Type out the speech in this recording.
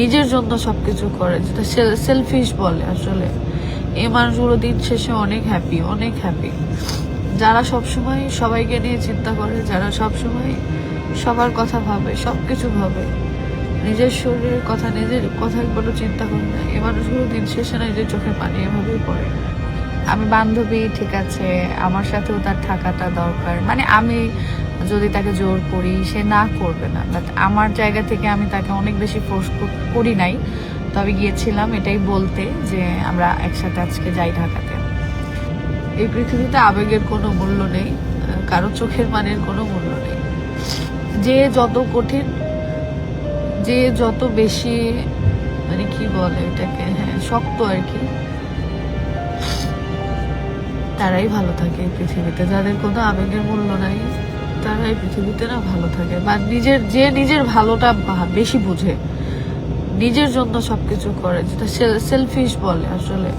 নিজের জন্য সবকিছু করে, যেটা সেলফিশ বলে আসলে। এই মানুষগুলো দিন শেষে অনেক হ্যাপি অনেক হ্যাপি যারা সবসময় সবাইকে নিয়ে চিন্তা করে, যারা সবসময় সবার কথা ভাবে সব কিছু ভাবে, নিজের শরীরের কথা, নিজের কথা কোনো চিন্তা করে না এ মানুষগুলো দিন শেষে না নিজের চোখে পানি এভাবেই পড়ে। আমি বান্ধবী, ঠিক আছে, আমার সাথেও তার থাকাটা দরকার। মানে আমি যদি তাকে জোর করি, সে না করবে না। বাট আমার জায়গা থেকে আমি তাকে অনেক বেশি ফোর্স করি নাই। তবে গিয়েছিলাম এটাই বলতে যে আমরা একসাথে আজকে যাই ঢাকাতে। এই পৃথিবীতে আবেগের কোনো মূল্য নেই, কারও চোখের মানের কোনো মূল্য নেই। যে যত কঠিন, যে যত বেশি মানে কি বলে এটাকে হ্যাঁ শক্ত আর কি তারাই ভালো থাকে এই পৃথিবীতে। যাদের কোনো আবেগের মূল্য নাই, তারা এই পৃথিবীতে না ভালো থাকে। বা নিজের, যে নিজের ভালোটা বেশি বুঝে, নিজের জন্য সবকিছু করে, যেটা সেলফিশ বলে আসলে।